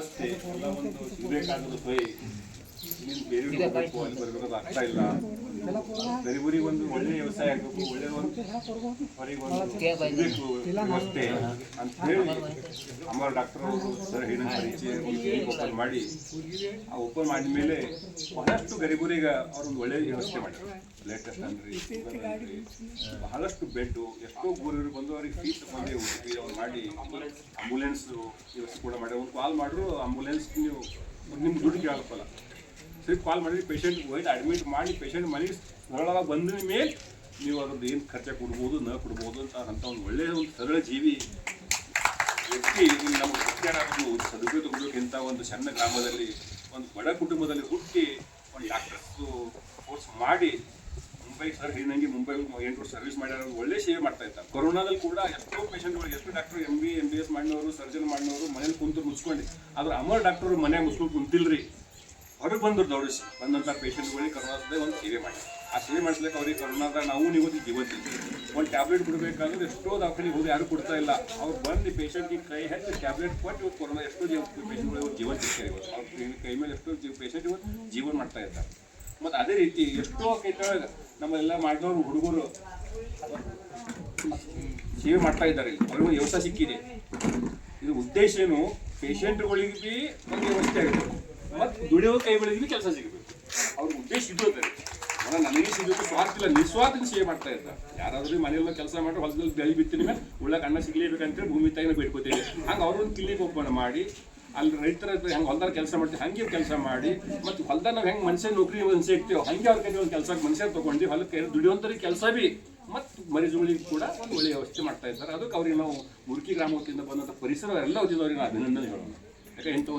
असते. ಸೊಯ್ ಬೇರೆ ಹೋಗ್ಬೇಕು ಅಲ್ಲಿ ಬರ್ಬೇಕು ಆಗ್ತಾ ಇಲ್ಲ. ಗರಿಬರಿಗೆ ಒಂದು ಒಳ್ಳೆ ವ್ಯವಸಾಯ ಆಗಬೇಕು ಒಳ್ಳೆ ಒಂದು ಹೊರಗೆ ಒಂದು ವ್ಯವಸ್ಥೆ ಅಂತ ಹೇಳಿ ಅಮರ್ ಡಾಕ್ಟರ್ ಅವರು ಸರ್ ಹೇಳಿದ ಪರಿಚಯ ಓಪನ್ ಮಾಡಿ, ಆ ಓಪನ್ ಮಾಡಿದ ಮೇಲೆ ಬಹಳಷ್ಟು ಗರಿಬರಿಗೆ ಅವ್ರೊಂದು ಒಳ್ಳೆ ವ್ಯವಸ್ಥೆ ಮಾಡಿದ್ರು. ಲೇಟೆಸ್ಟ್ ಟೆಸ್ಟ್ ಅನ್ರಿ ಬಹಳಷ್ಟು ಬೆಡ್ಡು ಎಷ್ಟೋ ಊರವ್ರಿಗೆ ಬಂದು ಅವ್ರಿಗೆ ಫೀಸ್ ತಗೊಂಡು ಹೋಗಿ ಅವ್ರು ಮಾಡಿ ಆಂಬುಲೆನ್ಸ್ ವ್ಯವಸ್ಥೆ ಕೂಡ ಮಾಡಿ ಒಂದು ಕಾಲ್ ಮಾಡಿದ್ರು ಆಂಬುಲೆನ್ಸ್ ನೀವು ನಿಮ್ಮ ದುಡ್ಡು ಕೇಳಪ್ಪಲ್ಲ ಸರಿ ಕಾಲ್ ಮಾಡಿ ಪೇಷಂಟ್ ಒಯ್ದು ಅಡ್ಮಿಟ್ ಮಾಡಿ ಪೇಷಂಟ್ ಮನೆಗೆ ಒಳಗೆ ಬಂದ ಮೇಲೆ ನೀವು ಅದ್ರದ್ದು ಏನು ಖರ್ಚೆ ಕೊಡ್ಬೋದು, ನ ಕೊಡ್ಬೋದು ಅಂತ ಅಂತ ಒಂದು ಒಳ್ಳೆಯ ಒಂದು ಸರಳ ಜೀವಿ ವ್ಯಕ್ತಿ ನಮ್ಮ ಶಿಕ್ಷಣವನ್ನು ಸದುಪಯೋಗ ಇಂಥ ಒಂದು ಸಣ್ಣ ಗ್ರಾಮದಲ್ಲಿ, ಒಂದು ಬಡ ಕುಟುಂಬದಲ್ಲಿ ಹುಟ್ಟಿ ಒಂದು ಡಾಕ್ಟರ್ಸು ಕೋರ್ಸ್ ಮಾಡಿ, ಮುಂಬೈ ಸರ್ ಹೇಳಿದಂಗೆ ಮುಂಬೈ ಎಂಟು ಸರ್ವಿಸ್ ಮಾಡ್ಯಾರ ಒಳ್ಳೆ ಸೇವೆ ಮಾಡ್ತಾ ಇದ್ದಾರೆ ಕೊರೋನಾದಲ್ಲಿ ಕೂಡ ಎಷ್ಟೋ ಪೇಷಂಟ್ಗಳು ಎಷ್ಟು doctor M B M B S ಮಾಡಿನವರು surgeon ಮಾಡಿನವರು ಮನೇಲಿ ಕುಂತು ಮುಚ್ಕೊಂಡು ಆದ್ರೆ ಅಮರ್ ಡಾಕ್ಟರ್ ಮನೆ ಮುಚ್ಕೊಂಡು ಕುಂತಿಲ್ರಿ. ಹೊರಗೆ ಬಂದ್ರು ದೌಡಿಸಿ ಬಂದಂಥ ಪೇಷಂಟ್ಗಳಿಗೆ ಕರೋನಾದ ಒಂದು ಸೇವೆ ಮಾಡಿ ಆ ಸೇವೆ ಮಾಡಿಸ್ಲಿಕ್ಕೆ ಅವ್ರಿಗೆ ಕರೋನಾದ ನಾವು ನೀವು ಜೀವಂತ ಒಂದು ಟ್ಯಾಬ್ಲೆಟ್ ಕೊಡಬೇಕಾದ್ರೆ ಎಷ್ಟೋ ದಾಖಲೆಗೆ ಹೋಗಿ ಯಾರು ಕೊಡ್ತಾ ಇಲ್ಲ. ಅವ್ರು ಬಂದು ಪೇಷಂಟ್ಗೆ ಕೈ ಹಚ್ಚಿ ಟ್ಯಾಬ್ಲೆಟ್ ಕೊಟ್ಟು ಇವತ್ತು ಕೊರೋನಾ ಎಷ್ಟೋ ಜೀವ ಪೇಷಂಟ್ಗಳು ಜೀವನ ಸಿಗ್ತಾರೆ ಇವತ್ತು ಅವ್ರ ಕೈ- ಮೇಲೆ ಎಷ್ಟೋ ಜೀವ ಪೇಷಂಟ್ ಇವತ್ತು ಜೀವನ ಮಾಡ್ತಾ ಇದ್ದಾರೆ. ಮತ್ತು ಅದೇ ರೀತಿ ಎಷ್ಟೋ ಕೈತೊಳಗೆ ನಮ್ಮೆಲ್ಲ ಮಾಡಿದವರು ಹುಡುಗರು ಸೇವೆ ಮಾಡ್ತಾ ಇದ್ದಾರೆ ಇಲ್ಲಿ. ಅವ್ರಿಗೂ ವ್ಯವಸ್ಥೆ ಸಿಕ್ಕಿದೆ. ಇದು ಉದ್ದೇಶ ಏನು? ಪೇಷಂಟ್ಗಳಿಗೆ ಒಂದು ವ್ಯವಸ್ಥೆ ಮತ್ತು ದುಡಿಯೋ ಕೈ ಬಿ ಕೆಲಸ ಸಿಗಬೇಕು ಅವ್ರ ಉದ್ದೇಶ ಇದು ಅದೇ. ನನಗೆ ಸಿಗಬೇಕು ಸ್ವಾರ್ಥ ಇಲ್ಲ ನಿಸ್ವಾರ್ಥ ಸೇವೆ ಮಾಡ್ತಾ ಇದ್ದ. ಯಾರಾದ್ರೂ ಮನೆಯಲ್ಲ ಕೆಲಸ ಮಾಡಿ ಹೊಲದಲ್ಲಿ ಬೆಳಿ ಬಿತ್ತಿನ ಮೇಲೆ ಉಳ್ಳಕ್ಕೆ ಅನ್ನ ಸಿಗ್ಲೇಬೇಕಂತೇಳಿ ಭೂಮಿ ತಾಯಿನ ಬೇಡ್ಕೋತೀವಿ. ಹಂಗೆ ಅವ್ರೊಂದು ಕಿಲ್ಲಿಗೆ ಓಪನ್ ಮಾಡಿ, ಅಲ್ಲಿ ರೈತರ ಹೆಂಗೆ ಹೊಲ್ದಾಗ ಕೆಲಸ ಮಾಡ್ತೀವಿ, ಹಂಗೆ ಕೆಲಸ ಮಾಡಿ, ಮತ್ತು ಹೊಲ್ದಾಗ ನಾವು ಹೆಂಗೆ ಮನುಷ್ಯ ನೌಕರಿ ಮನುಷ್ಯ ಇರ್ತೀವಿ ಹಂಗೆ ಅವ್ರ ಕೈ ಒಂದು ಕೆಲಸಕ್ಕೆ ಮನುಷ್ಯ ತೊಗೊಂಡು ಹೊಲಕ್ಕೆ ದುಡಿಯುವಂಥವ್ರಿಗೆ ಕೆಲಸ ಬಿ. ಮತ್ತು ಮರಿಜುಗಳಿಗೆ ಕೂಡ ಒಂದು ಒಳ್ಳೆಯ ವ್ಯವಸ್ಥೆ ಮಾಡ್ತಾ ಇದ್ದಾರೆ. ಅದಕ್ಕೆ ಅವ್ರಿಗೆ ನಾವು ಮುರುಕಿ ಗ್ರಾಮ ವತಿಯಿಂದ ಬಂದಂಥ ಪರಿಸರ ಎಲ್ಲ ನಾವು ಅಭಿನಂದನೆ ಹೇಳೋಣ ಯಾಕೆ ಇಂಥ